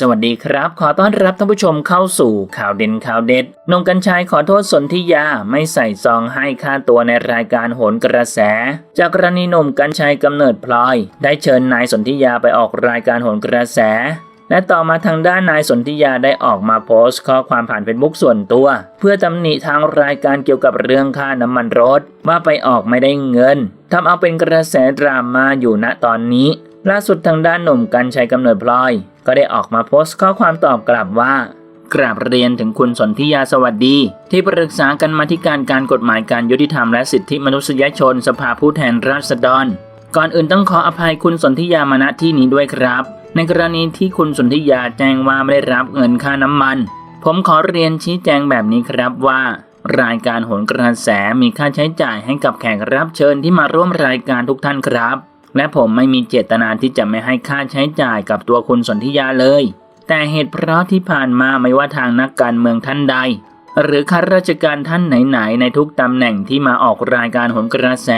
สวัสดีครับ ขอต้อนรับท่านผู้ชมเข้าสู่ข่าวเด่นข่าวเด็ดนงกันชัยขอโทษสนธิยาไม่ใส่ซองให้ค่าตัวในรายการโหนกระแส จากกรณีหนุ่มกันชัยกำเนิดพลอย ได้เชิญนายสนธิยาไปออกรายการโหนกระแส และต่อมาทางด้านนายสนธิยาได้ออกมาโพสต์ ข้อความผ่านเฟซบุ๊กส่วนตัว เพื่อตำหนิทางรายการเกี่ยวกับเรื่องค่าน้ำมันรถว่าไปออกไม่ได้เงินทำเอาเป็นกระแสดราม่าอยู่ณตอนนี้ ล่าสุดทางด้านหนุ่มกันชัยกำเนิดพลอย ก็ได้ออกมาโพสต์ข้อความตอบกลับว่า กราบเรียนถึงคุณสนธิยาสวัสดี ที่ปรึกษากันมาธิการการกฎหมายการยุติธรรมและสิทธิมนุษยชนสภาผู้แทนราษฎร ก่อนอื่นต้องขออภัยคุณสนธิยามาณที่นี้ด้วยครับ ในกรณีที่คุณสนธิยาแจ้งว่าไม่ได้รับเงินค่าน้ำมัน ผมขอเรียนชี้แจงแบบนี้ครับว่ารายการโหนกระแสมีค่าใช้จ่ายให้กับแขกรับเชิญที่มาร่วมรายการทุกท่านครับ และผมไม่มีเจตนาที่จะไม่ให้ค่าใช้จ่ายกับตัวคุณสนธิยาเลย แต่เหตุเพราะที่ผ่านมาไม่ว่าทางนักการเมืองท่านใด หรือข้าราชการท่านไหนๆในทุกตำแหน่งที่มาออกรายการหนกระแส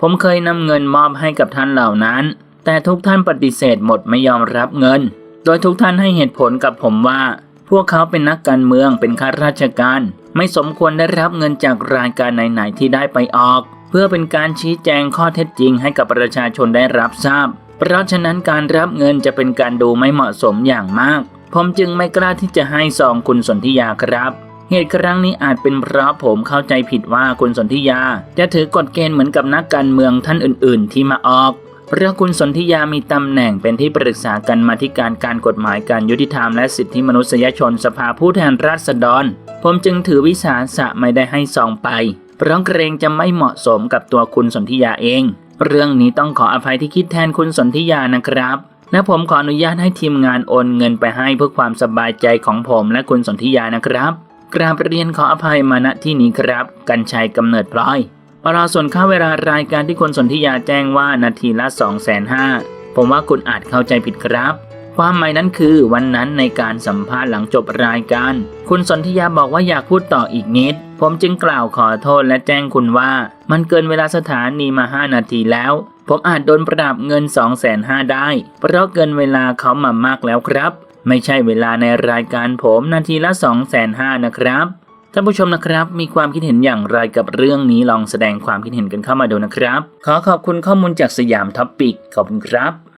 ผมเคยนำเงินมอบให้กับท่านเหล่านั้น แต่ทุกท่านปฏิเสธหมดไม่ยอมรับเงิน โดยทุกท่านให้เหตุผลกับผมว่า พวกเขาเป็นนักการเมืองเป็นข้าราชการ ไม่สมควรได้รับเงินจากรายการไหนๆที่ได้ไปออก เพื่อเป็นการชี้แจงข้อเท็จจริงให้กับประชาชนได้รับทราบ เพราะฉะนั้นการรับเงินจะเป็นการดูไม่เหมาะสมอย่างมาก ผมจึงไม่กล้าที่จะให้ซองคุณสนธิยาครับ เหตุครั้งนี้อาจเป็นเพราะผมเข้าใจผิดว่าคุณสนธิยา จะถือกฎเกณฑ์เหมือนกับนักการเมืองท่านอื่น ๆ ที่มาออกเพราะคุณสนธิยามีตำแหน่งเป็นที่ปรึกษากันมาธิการการกฎหมายการยุติธรรมและสิทธิมนุษยชนสภาผู้แทนราษฎร ผมจึงถือวิสาสะไม่ได้ให้ซองไป เพราะเกรงจะไม่เหมาะสมกับตัวคุณสนธิยาเอง เรื่องนี้ต้องขออภัยที่คิดแทนคุณสนธิยานะครับและผมขออนุญาตให้ทีมงานโอนเงินไปให้เพื่อความสบายใจของผมและคุณสนธิยานะครับ กราบเรียนขออภัยมาณที่นี้ครับ กันชัยกำเนิดพลอยปราส่วนค่าเวลารายการที่คุณสนธิยาแจ้งว่านาทีละ2 5 0 0 0ผมว่าคุณอาจเข้าใจผิดครับ ความหมายนั้นคือวันนั้นในการสัมภาษณ์หลังจบรายการ คุณสนธิยาบอกว่าอยากพูดต่ออีกนิด ผมจึงกล่าวขอโทษและแจ้งคุณว่า มันเกินเวลาสถานีมา5นาทีแล้ว ผมอาจโดนประดับเงิน2 5 0 0 0 0ได้ เพราะเกินเวลาเขามามากแล้วครับ ไม่ใช่เวลาในรายการผมนาทีละ2 5 0 0 0 0นะครับท่านผู้ชมนะครับ มีความคิดเห็นอย่างไรกับเรื่องนี้ลองแสดงความคิดเห็นกันเข้ามาดูนะครับ ขอขอบคุณข้อมูลจากสยามท็อปปิกขอบคุณครับ